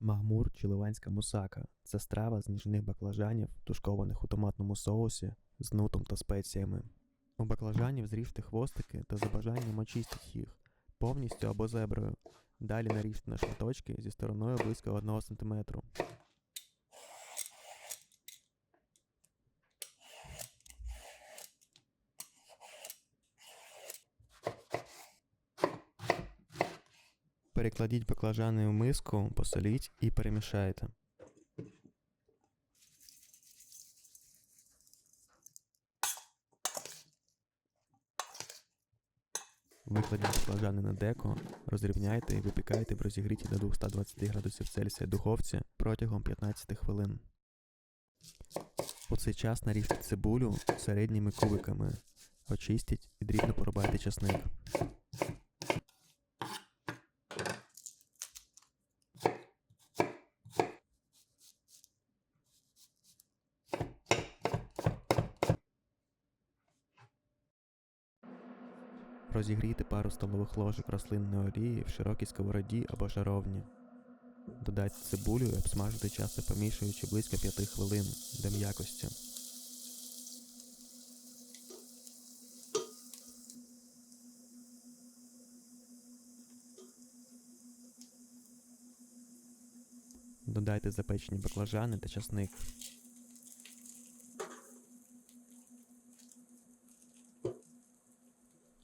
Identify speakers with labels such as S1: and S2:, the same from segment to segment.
S1: Магмур чи ливанська мусака це страва з ніжних баклажанів, тушкованих у томатному соусі з нутом та спеціями. У баклажанів зріжте хвостики та за бажанням очистіть їх повністю або зеброю. Далі наріжте на шматочки зі стороною близько 1 см. Перекладіть баклажани в миску, посоліть і перемішайте. Викладіть баклажани на деко, розрівняйте і випікайте в розігріті до 220 градусів Цельсія духовці протягом 15 хвилин. У цей час наріжте цибулю середніми кубиками, очистіть і дрібно порубайте часник. Розігрійте пару столових ложок рослинної олії в широкій сковороді або жаровні. Додайте цибулю і обсмажте часто помішуючи близько 5 хвилин до м'якості. Додайте запечені баклажани та часник.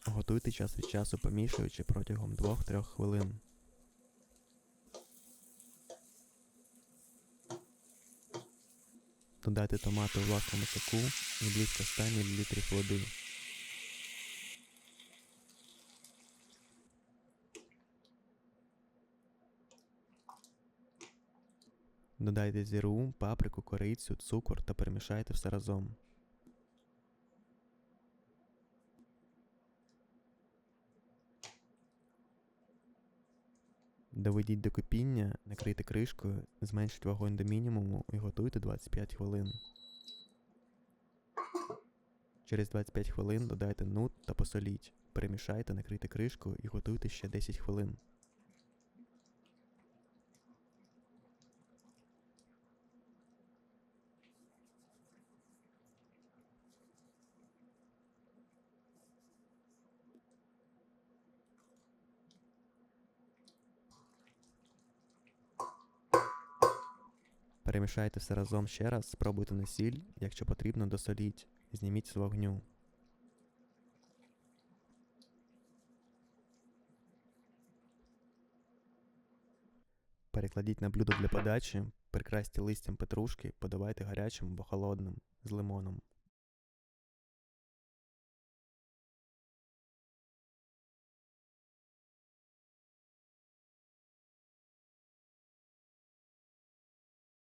S1: Готуйте час від часу помішуючи протягом 2-3 хвилин. Додайте томати у власному соку і близько 100 мл води. Додайте зіру, паприку, корицю, цукор та перемішайте все разом. Доведіть до кипіння, накрийте кришкою, зменшіть вогонь до мінімуму і готуйте 25 хвилин. Через 25 хвилин додайте нут та посоліть. Перемішайте, накрийте кришкою і готуйте ще 10 хвилин. Перемішайте все разом ще раз, спробуйте на сіль, якщо потрібно, досоліть. Зніміть з вогню. Перекладіть на блюдо для подачі, прикрасьте листям петрушки, подавайте гарячим або холодним з лимоном.